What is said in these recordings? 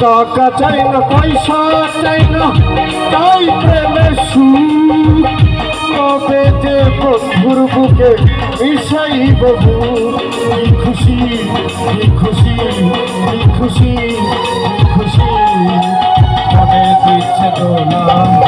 টাকা চাই না পয়সা চাই না তাই প্রেমের সুখ। কবে যে বন্ধুর বুকে মিশাই বহু খুশি খুশি খুশি খুশি। মনে দিচ্ছে দোলা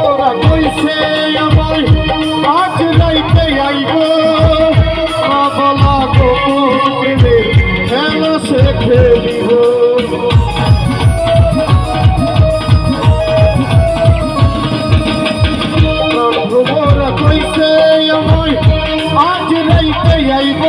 ভ্রমরা কইছে আমার। আজ রাইতে আইব। বলা গোপুরে খেলা সে খেলিব। আমায় আইব।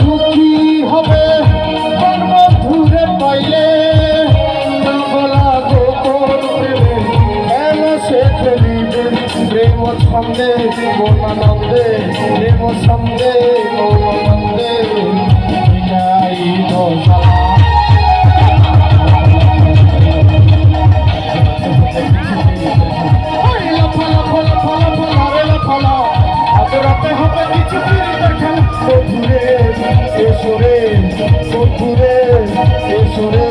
সুখী হবে বন্ধুরে পাইলে। প্রেমে খেলা সে খেলিবে? প্রেম ছন্দে মনানন্দে এসো রে বন্ধু রে এসো রে।